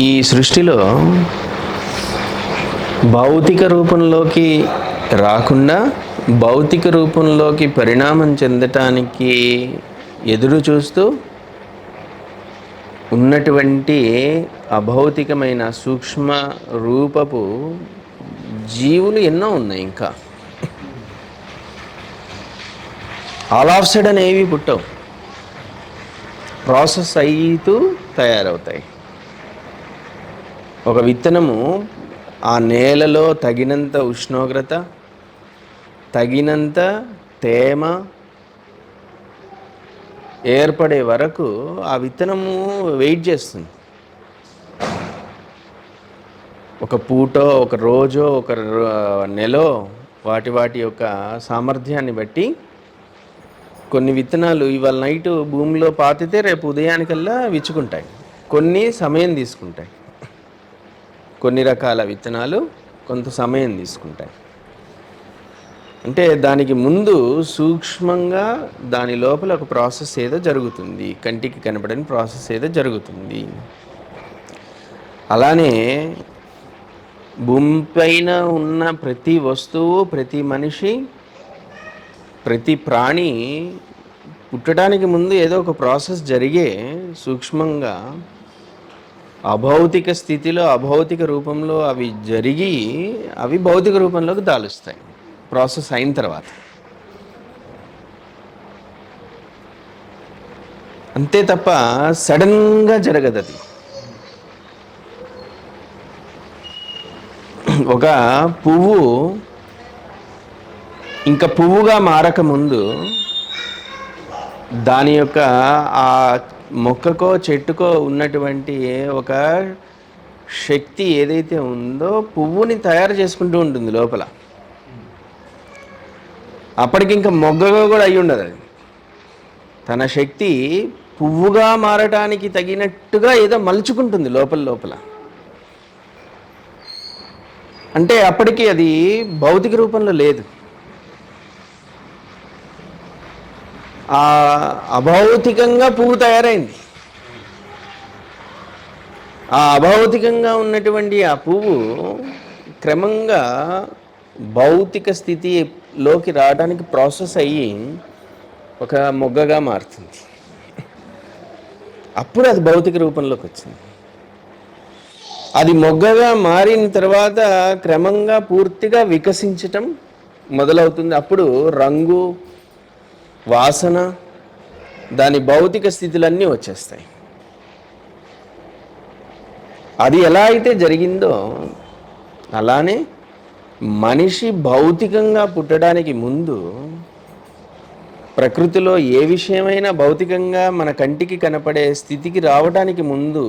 ఈ సృష్టిలో భౌతిక రూపంలోకి రాకుండా భౌతిక రూపంలోకి పరిణామం చెందటానికి ఎదురు చూస్తూ ఉన్నటువంటి అభౌతికమైన సూక్ష్మ రూపపు జీవులు ఎన్నో ఉన్నాయి ఇంకా. ఆల్ ఆఫ్ సడన్ ఏవి పుట్టవు. ప్రాసెస్ అయితూ తయారవుతాయి. ఒక విత్తనము ఆ నేలలో తగినంత ఉష్ణోగ్రత తగినంత తేమ ఏర్పడే వరకు ఆ విత్తనము వెయిట్ చేస్తుంది. ఒక పూటో ఒక రోజో ఒక నెలో వాటి వాటి యొక్క సామర్థ్యాన్ని బట్టి కొన్ని విత్తనాలు ఇవాళ నైట్ భూమిలో పాతితే రేపు ఉదయానికల్లా విచ్చుకుంటాయి. కొన్ని సమయం తీసుకుంటాయి. కొన్ని రకాల విత్తనాలు కొంత సమయం తీసుకుంటాయి. అంటే దానికి ముందు సూక్ష్మంగా దాని లోపల ఒక ప్రాసెస్ ఏదో జరుగుతుంది. కంటికి కనపడని ప్రాసెస్ ఏదో జరుగుతుంది. అలానే భూమి పైన ఉన్న ప్రతి వస్తువు ప్రతి మనిషి ప్రతి ప్రాణి పుట్టడానికి ముందు ఏదో ఒక ప్రాసెస్ జరిగే సూక్ష్మంగా అభౌతిక స్థితిలో అభౌతిక రూపంలో అవి జరిగి అవి భౌతిక రూపంలోకి దాలుస్తాయి. ప్రాసెస్ అయిన తర్వాత. అంతే తప్ప సడన్గా జరగదు అది ఒక పువ్వు ఇంకా పువ్వుగా మారకముందు దాని యొక్క ఆ మొక్కకో చెట్టుకో ఉన్నటువంటి ఒక శక్తి ఏదైతే ఉందో పువ్వుని తయారు చేసుకుంటూ ఉంటుంది లోపల. అప్పటికి ఇంకా మొగ్గగా కూడా అయి ఉండదు అది. తన శక్తి పువ్వుగా మారటానికి తగినట్టుగా ఏదో మలుచుకుంటుంది లోపల లోపల. అంటే అప్పటికి అది భౌతిక రూపంలో లేదు. అభౌతికంగా పువ్వు తయారైంది. ఆ అభౌతికంగా ఉన్నటువంటి ఆ పువ్వు క్రమంగా భౌతిక స్థితిలోకి రావడానికి ప్రాసెస్ అయ్యి ఒక మొగ్గగా మారుతుంది. అప్పుడు అది భౌతిక రూపంలోకి వచ్చింది. అది మొగ్గగా మారిన తర్వాత క్రమంగా పూర్తిగా వికసించటం మొదలవుతుంది. అప్పుడు రంగు వాసన దాని భౌతిక స్థితులన్నీ వచ్చేస్తాయి. అది ఎలా అయితే జరిగిందో అలానే మనిషి భౌతికంగా పుట్టడానికి ముందు ప్రకృతిలో ఏ విషయమైనా భౌతికంగా మన కంటికి కనపడే స్థితికి రావడానికి ముందు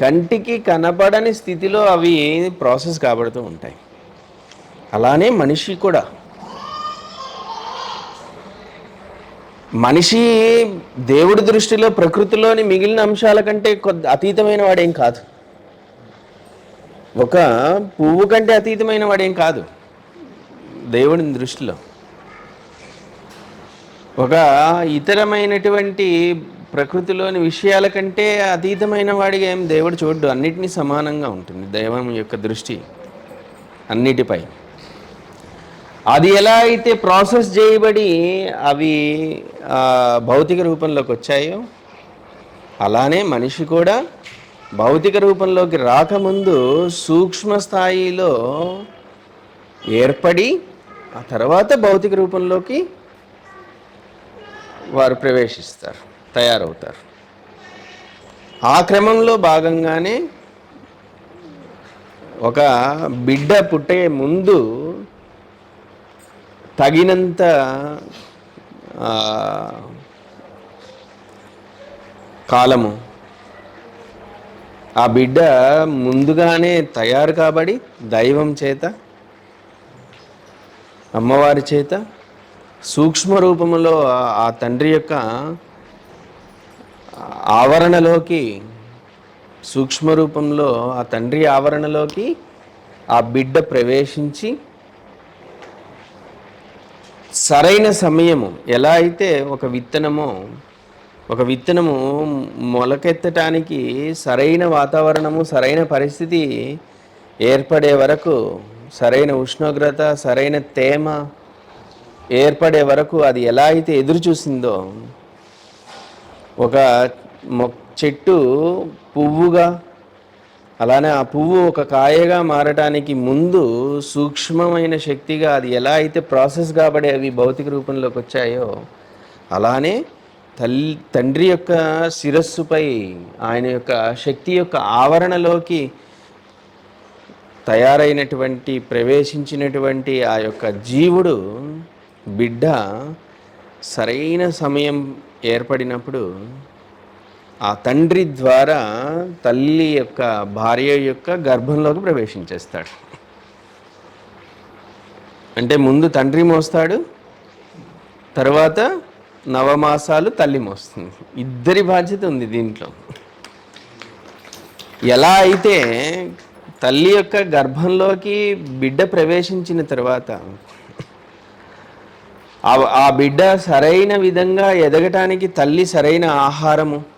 కంటికి కనపడని స్థితిలో అవి ప్రాసెస్ కాబడుతూ ఉంటాయి. అలానే మనిషి కూడా మనిషి దేవుడి దృష్టిలో ప్రకృతిలోని మిగిలిన అంశాల కంటే కొద్ది అతీతమైన వాడేం కాదు. ఒక పువ్వు కంటే అతీతమైన వాడేం కాదు దేవుడి దృష్టిలో. ఒక ఇతరమైనటువంటి ప్రకృతిలోని విషయాల కంటే అతీతమైన వాడిగా ఏం దేవుడు చూడ్డు అన్నిటినీ సమానంగా ఉంటుంది. దైవం యొక్క దృష్టి అన్నిటిపై. అది ఎలా అయితే ప్రాసెస్ చేయబడి అవి భౌతిక రూపంలోకి వచ్చాయో అలానే మనిషి కూడా భౌతిక రూపంలోకి రాకముందు సూక్ష్మ స్థాయిలో ఏర్పడి ఆ తర్వాత భౌతిక రూపంలోకి వారు ప్రవేశిస్తారు తయారవుతారు. ఆ క్రమంలో భాగంగానే ఒక బిడ్డ పుట్టే ముందు తగినంత కాలము. ఆ బిడ్డ ముందుగానే తయారు కాబడి దైవం చేత అమ్మవారి చేత సూక్ష్మ రూపంలో ఆ తండ్రి యొక్క ఆవరణలోకి సూక్ష్మ రూపంలో ఆ తండ్రి ఆవరణలోకి ఆ బిడ్డ ప్రవేశించి సరైన సమయము ఎలా అయితే ఒక విత్తనము ఒక విత్తనము మొలకెత్తటానికి సరైన వాతావరణము సరైన పరిస్థితి ఏర్పడే వరకు సరైన ఉష్ణోగ్రత సరైన తేమ ఏర్పడే వరకు అది ఎలా అయితే ఎదురు చూసిందో ఒక మొ చెట్టు పువ్వుగా అలానే ఆ పువ్వు ఒక కాయగా మారటానికి ముందు సూక్ష్మమైన శక్తిగా అది ఎలా అయితే ప్రాసెస్ కాబడి అవి భౌతిక రూపంలోకి వచ్చాయో అలానే తల్లి తండ్రి యొక్క శిరస్సుపై ఆయన యొక్క శక్తి యొక్క ఆవరణలోకి తయారైనటువంటి ప్రవేశించినటువంటి ఆ యొక్క జీవుడు బిడ్డ సరైన సమయం ఏర్పడినప్పుడు ఆ తండ్రి ద్వారా తల్లి యొక్క భార్య యొక్క గర్భంలోకి ప్రవేశించేస్తాడు. అంటే ముందు తండ్రి మోస్తాడు తర్వాత నవమాసాలు తల్లి మోస్తుంది. ఇద్దరి బాధ్యత ఉంది దీంట్లో. ఎలా అయితే తల్లి యొక్క గర్భంలోకి బిడ్డ ప్రవేశించిన తర్వాత ఆ- బిడ్డ సరైన విధంగా ఎదగటానికి తల్లి సరైన ఆహారము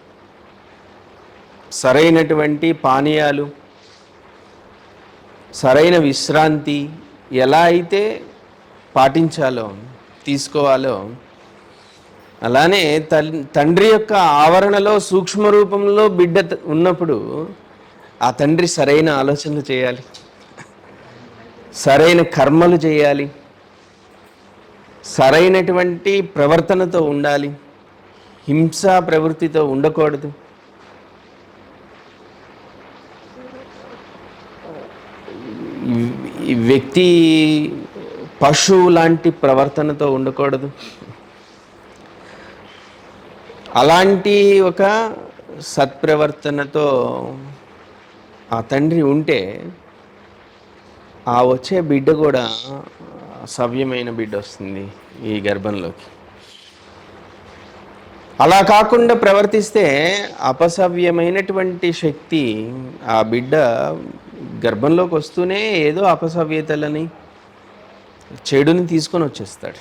సరైనటువంటి పానీయాలు సరైన విశ్రాంతి ఎలా అయితే పాటించాలో తీసుకోవాలో అలానే తండ్రి యొక్క ఆవరణలో సూక్ష్మ రూపంలో బిడ్డ ఉన్నప్పుడు ఆ తండ్రి సరైన ఆలోచనలు చేయాలి. సరైన కర్మలు చేయాలి. సరైనటువంటి ప్రవర్తనతో ఉండాలి. హింసా ప్రవృత్తితో ఉండకూడదు ఈ- ఈ వ్యక్తి పశువు లాంటి ప్రవర్తనతో ఉండకూడదు. అలాంటి ఒక సత్ప్రవర్తనతో ఆ తండ్రి ఉంటే ఆ వచ్చే బిడ్డ కూడా సవ్యమైన బిడ్డ వస్తుంది ఈ గర్భంలోకి. అలా కాకుండా ప్రవర్తిస్తే అపసవ్యమైనటువంటి శక్తి ఆ బిడ్డ గర్భంలోకి వస్తూనే ఏదో అపసవ్యతలని చెడుని తీసుకొని వచ్చేస్తాడు.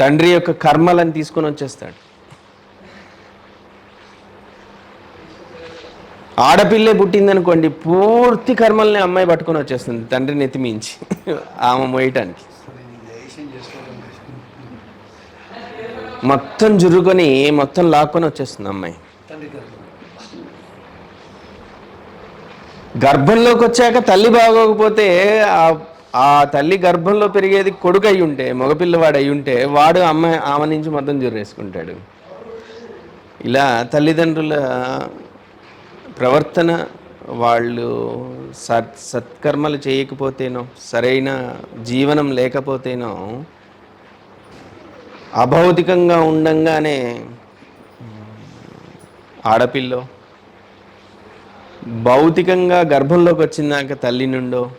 తండ్రి యొక్క కర్మలను తీసుకొని వచ్చేస్తాడు. ఆడపిల్లే పుట్టిందనుకోండి పూర్తి కర్మల్ని అమ్మాయి పట్టుకొని వచ్చేస్తుంది తండ్రిని నెత్తిమించి ఆమె మోయటానికి మొత్తం జురుకొని మొత్తం లాక్కొని వచ్చేస్తుంది అమ్మాయి. గర్భంలోకి వచ్చాక తల్లి బాగోకపోతే ఆ- తల్లి గర్భంలో పెరిగేది కొడుకు అయి ఉంటే మగపిల్లవాడు అయి ఉంటే వాడు అమ్మ ఆమె నుంచి మొత్తం జుర్రేసుకుంటాడు. ఇలా తల్లిదండ్రుల ప్రవర్తన వాళ్ళు సత్ సత్కర్మలు చేయకపోతేనో సరైన జీవనం లేకపోతేనో అభౌతికంగా ఉండంగానే ఆడపిల్లో భౌతికంగా గర్భంలోకి వచ్చిందాక తల్లి నుండో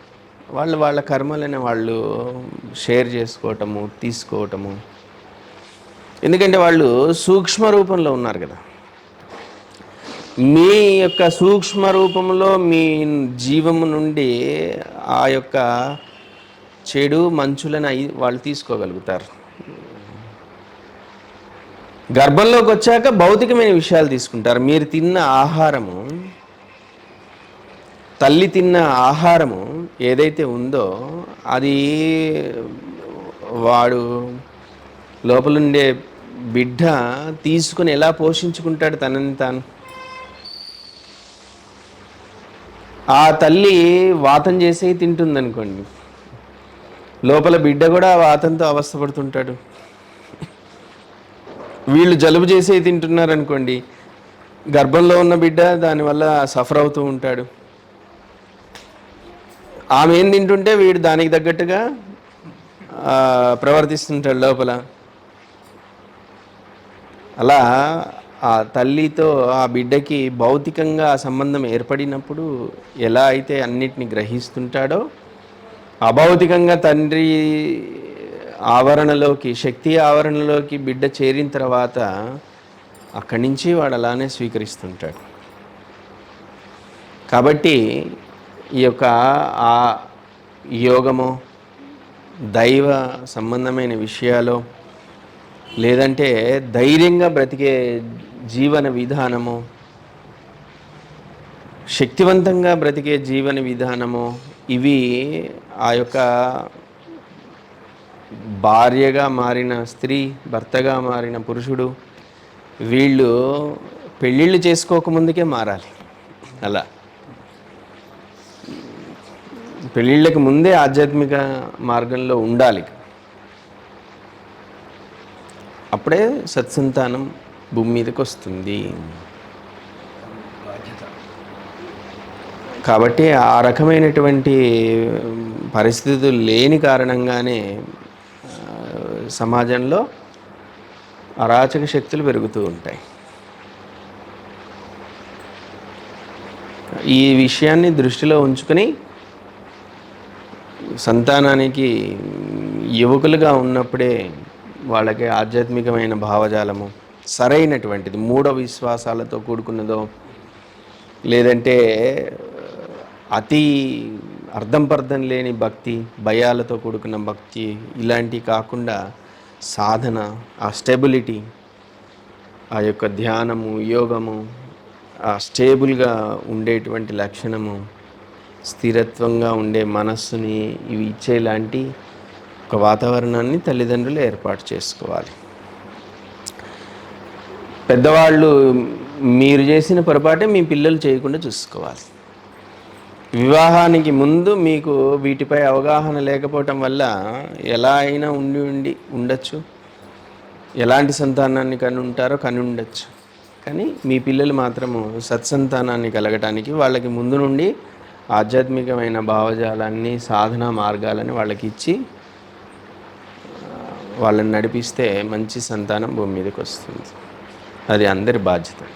వాళ్ళు వాళ్ళ కర్మలని వాళ్ళు షేర్ చేసుకోవటము తీసుకోవటము. ఎందుకంటే వాళ్ళు సూక్ష్మ రూపంలో ఉన్నారు కదా. మీ యొక్క సూక్ష్మ రూపంలో మీ జీవము నుండి ఆ యొక్క చెడు మంచులను అయి వాళ్ళు తీసుకోగలుగుతారు. గర్భంలోకి వచ్చాక భౌతికమైన విషయాలు తీసుకుంటారు. మీరు తిన్న ఆహారము తల్లి తిన్న ఆహారము ఏదైతే ఉందో అది వాడు లోపలుండే బిడ్డ తీసుకుని ఎలా పోషించుకుంటాడు తనని తాను? ఆ తల్లి వాతం చేసే తింటుందనుకోండి. లోపల బిడ్డ కూడా వాతంతో అవస్థపడుతుంటాడు. వీళ్ళు జలుబు చేసే తింటున్నారు అనుకోండి గర్భంలో ఉన్న బిడ్డ దానివల్ల సఫర్ అవుతూ ఉంటాడు. ఆమె ఏం తింటుంటే వీడు దానికి తగ్గట్టుగా ప్రవర్తిస్తుంటాడు లోపల. అలా ఆ తల్లితో ఆ బిడ్డకి భౌతికంగా సంబంధం ఏర్పడినప్పుడు ఎలా అయితే అన్నిటిని గ్రహిస్తుంటాడో అభౌతికంగా తండ్రి ఆవరణలోకి శక్తి ఆవరణలోకి బిడ్డ చేరిన తర్వాత అక్కడి నుంచి వాడు అలానే స్వీకరిస్తుంటాడు. కాబట్టి ఈ యొక్క ఆ యోగము దైవ సంబంధమైన విషయాలు లేదంటే ధైర్యంగా బ్రతికే జీవన విధానము శక్తివంతంగా బ్రతికే జీవన విధానము ఇవి ఆ యొక్క భార్యగా మారిన స్త్రీ భర్తగా మారిన పురుషుడు వీళ్ళు పెళ్ళిళ్ళు చేసుకోకముందుకే మారాలి. అలా. పెళ్ళిళ్ళకి ముందే ఆధ్యాత్మిక మార్గంలో ఉండాలి. అప్పుడే సత్సంతానం భూమి మీదకి వస్తుంది. కాబట్టి ఆ రకమైనటువంటి పరిస్థితులు లేని కారణంగానే సమాజంలో అరాచక శక్తులు పెరుగుతూ ఉంటాయి. ఈ విషయాన్ని దృష్టిలో ఉంచుకొని సంతానానికి యువకులుగా ఉన్నప్పుడే వాళ్ళకి ఆధ్యాత్మికమైన భావజాలము సరైనటువంటిది మూఢ విశ్వాసాలతో కూడుకున్నదో లేదంటే అతి అర్థం పర్థం లేని భక్తి భయాలతో కూడుకున్న భక్తి ఇలాంటివి కాకుండా సాధన ఆ స్టెబిలిటీ ఆ యొక్క ధ్యానము యోగము ఆ స్టేబుల్గా ఉండేటువంటి లక్షణము స్థిరత్వంగా ఉండే మనస్సుని ఇవి ఇచ్చేలాంటి ఒక వాతావరణాన్ని తల్లిదండ్రులు ఏర్పాటు చేసుకోవాలి. పెద్దవాళ్ళు మీరు చేసిన పొరపాటే మీ పిల్లలు చేయకుండా చూసుకోవాలి. వివాహానికి ముందు మీకు వీటిపై అవగాహన లేకపోవటం వల్ల ఎలా అయినా ఉండి ఉండి ఉండొచ్చు. ఎలాంటి సంతానాన్ని కని ఉంటారో కని ఉండొచ్చు. కానీ మీ పిల్లలు మాత్రము సత్సంతానాన్ని కలగటానికి వాళ్ళకి ముందు నుండి ఆధ్యాత్మికమైన భావజాలాన్ని సాధనా మార్గాలని వాళ్ళకి ఇచ్చి వాళ్ళని నడిపిస్తే మంచి సంతానం భూమి మీదకి వస్తుంది. అది అందరి బాధ్యత.